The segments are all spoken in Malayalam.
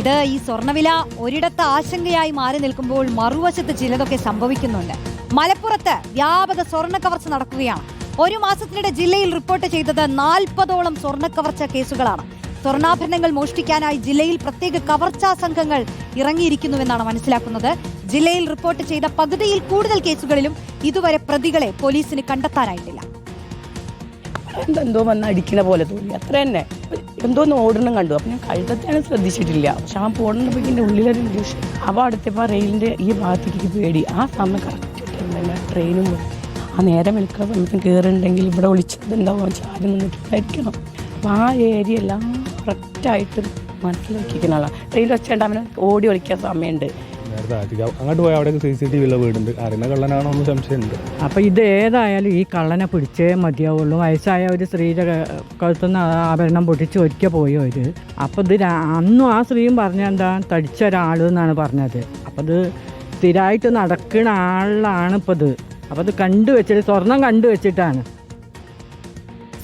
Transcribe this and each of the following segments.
ഇത് ഈ സ്വർണവില ഒരിടത്ത് ആശങ്കയായി മാറി നിൽക്കുമ്പോൾ മറുവശത്ത് ചിലതൊക്കെ സംഭവിക്കുന്നുണ്ട്. മലപ്പുറത്ത് വ്യാപക സ്വർണ കവർച്ച നടക്കുകയാണ്. ഒരു മാസത്തിനിടെ ജില്ലയിൽ റിപ്പോർട്ട് ചെയ്തത് നാൽപ്പതോളം സ്വർണ കവർച്ച കേസുകളാണ്. സ്വർണാഭരണങ്ങൾ മോഷ്ടിക്കാനായി ജില്ലയിൽ പ്രത്യേക കവർച്ചാ സംഘങ്ങൾ ഇറങ്ങിയിരിക്കുന്നുവെന്നാണ് മനസ്സിലാക്കുന്നത്. ജില്ലയിൽ റിപ്പോർട്ട് ചെയ്ത പകുതിയിൽ കൂടുതൽ കേസുകളിലും ഇതുവരെ പ്രതികളെ പോലീസിന് കണ്ടെത്താനായിട്ടില്ല. എന്തോ വന്ന് അടിക്കണ പോലെ തോന്നി. അത്ര തന്നെ എന്തോന്ന് ഓടണം കണ്ടു. അപ്പം ഞാൻ കഴുത്തത്തെയാണ് ശ്രദ്ധിച്ചിട്ടില്ല. പക്ഷെ ആ പോടുന്നപ്പോൾ എന്റെ ഉള്ളിലൊരു ഇൻഡ്യൂഷൻ അവ അടുത്തപ്പോൾ റെയിലിന്റെ ഈ ഭാഗത്തേക്ക് പേടി. ആ സമയം കറക്റ്റ് ട്രെയിനും പോയി. ആ നേരം വിൽക്കാൻ സമയത്തും കയറുന്നുണ്ടെങ്കിൽ ഇവിടെ വിളിച്ചതുണ്ടാവും ചാരി നിന്നിട്ടുണ്ടായിരിക്കണം അപ്പം ആ ഏരിയ എല്ലാം കറക്റ്റായിട്ട് മനസ്സിലാക്കിയിരിക്കുന്ന ആളാണ് ട്രെയിൻ വെച്ചേണ്ട അവനെ ഓടി ഒളിക്കാൻ സമയമുണ്ട്. നേരത്തെ ആറ്റിക്ക് അങ്ങോട്ട് പോയാൽ അവിടെ സി സി ടി വി ഉള്ള വീടുണ്ട്. അറിയുന്ന കള്ളനാണോ എന്ന് സംശയമുണ്ട്. അപ്പോൾ ഇത് ഏതായാലും ഈ കള്ളനെ പിടിച്ചേ മതിയാവുള്ളൂ. വയസ്സായ ഒരു സ്ത്രീയുടെ കഴുത്തുനിന്ന് ആഭരണം പൊട്ടിച്ച് ഒരിക്കൽ പോയി അവർ അപ്പോൾ ഇത് അന്നും ആ സ്ത്രീയും പറഞ്ഞ എന്താ തടിച്ച ഒരാൾ എന്നാണ് പറഞ്ഞത്. അപ്പോൾ ഇത് സ്ഥിരമായിട്ട് നടക്കുന്ന ആളാണ് ഇപ്പോൾ ഇത്. അപ്പോൾ ഇത് കണ്ടുവച്ചിട്ട് സ്വർണം കണ്ടു വെച്ചിട്ടാണ്.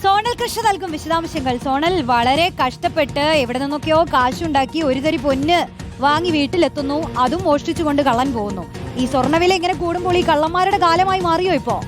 സോണൽ കൃഷ്ണ നൽകും വിശദാംശങ്ങൾ. സോണൽ വളരെ കഷ്ടപ്പെട്ട് എവിടെ നിന്നൊക്കെയോ കാശുണ്ടാക്കി ഒരു തരി പൊന്ന് വാങ്ങി വീട്ടിലെത്തുന്നു. അതും മോഷ്ടിച്ചുകൊണ്ട് കള്ളൻ പോകുന്നു. ഈ സ്വർണവില ഇങ്ങനെ കൂടുമ്പോൾ ഈ കള്ളന്മാരുടെ കാലമായി മാറിയോ ഇപ്പോ?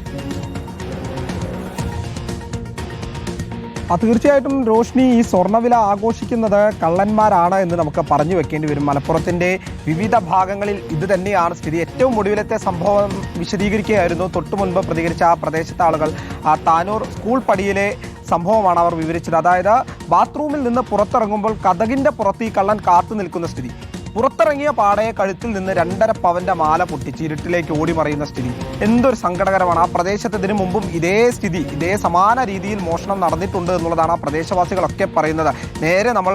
തീർച്ചയായിട്ടും റോഷ്നി ഈ സ്വർണവില ആഘോഷിക്കുന്നത് കള്ളന്മാരാണ് എന്ന് നമുക്ക് പറഞ്ഞു വെക്കേണ്ടി വരും. മലപ്പുറത്തിന്റെ വിവിധ ഭാഗങ്ങളിൽ ഇത് തന്നെയാണ് സ്ഥിതി. ഏറ്റവും ഒടുവിലത്തെ സംഭവം വിശദീകരിക്കുകയായിരുന്നു. തൊട്ടു മുൻപ് പ്രതികരിച്ച ആ പ്രദേശത്തെ ആളുകൾ ആ താനൂർ സ്കൂൾ പടിയിലെ സംഭവമാണ് അവർ വിവരിച്ചത്. അതായത് ബാത്റൂമിൽ നിന്ന് പുറത്തിറങ്ങുമ്പോൾ കഥകിന്റെ പുറത്ത് ഈ കള്ളൻ കാത്തു നിൽക്കുന്ന സ്ഥിതി. പുറത്തിറങ്ങിയ പാടയെ കഴുത്തിൽ നിന്ന് രണ്ടര പവന്റെ മാല പൊട്ടിച്ച് ഇരുട്ടിലേക്ക് ഓടി മറിയുന്ന സ്ഥിതി. എന്തൊരു സങ്കടകരമാണ്. ആ പ്രദേശത്ത് ഇതിനു മുമ്പും ഇതേ സ്ഥിതി ഇതേ സമാന രീതിയിൽ മോഷണം നടന്നിട്ടുണ്ട് എന്നുള്ളതാണ് ആ പ്രദേശവാസികളൊക്കെ പറയുന്നത്. നേരെ നമ്മൾ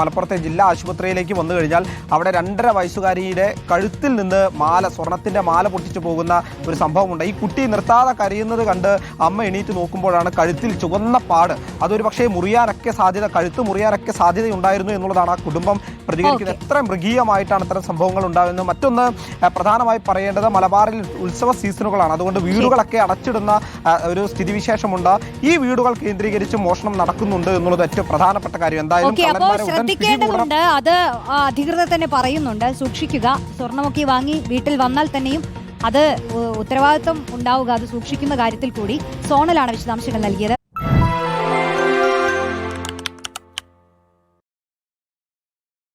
മലപ്പുറത്തെ ജില്ലാ ആശുപത്രിയിലേക്ക് വന്നു കഴിഞ്ഞാൽ അവിടെ രണ്ടര വയസ്സുകാരിയുടെ കഴുത്തിൽ നിന്ന് മാല സ്വർണത്തിന്റെ മാല പൊട്ടിച്ചു പോകുന്ന ഒരു സംഭവമുണ്ട്. ഈ കുട്ടി നിർത്താതെ കരയുന്നത് കണ്ട് അമ്മ എണീറ്റ് നോക്കുമ്പോഴാണ് കഴുത്തിൽ ചുവന്ന പാട്. അതൊരു പക്ഷേ മുറിയാനൊക്കെ സാധ്യത കഴുത്ത് മുറിയാനൊക്കെ സാധ്യതയുണ്ടായിരുന്നു എന്നുള്ളതാണ് ആ കുടുംബം പ്രതികരിക്കുന്നത് എത്ര മൃഗീയമായിട്ടാണ് ഇത്തരം സംഭവങ്ങൾ ഉണ്ടാകുന്നത് മറ്റൊന്ന് പ്രധാനമായി പറയേണ്ടത് മലബാറിൽ ഉത്സവ സീസണുകളാണ്. അതുകൊണ്ട് വീടുകളൊക്കെ അടച്ചിടുന്ന ഒരു സ്ഥിതിവിശേഷമുണ്ട്. ഈ വീടുകൾ കേന്ദ്രീകരിച്ച് മോഷണം നടക്കുന്നുണ്ട് എന്നുള്ളത് ഏറ്റവും പ്രധാനപ്പെട്ട കാര്യം. എന്തായാലും ശ്രദ്ധിക്കേണ്ടതുണ്ട്. അത് അധികൃതർ തന്നെ പറയുന്നുണ്ട്. സൂക്ഷിക്കുക. സ്വർണമൊക്കെ വാങ്ങി വീട്ടിൽ വന്നാൽ തന്നെയും അത് ഉത്തരവാദിത്വം ഉണ്ടാവുക. അത് സൂക്ഷിക്കുന്ന കാര്യത്തിൽ കൂടി സോണലാണ് വിശദാംശങ്ങൾ നൽകിയത്.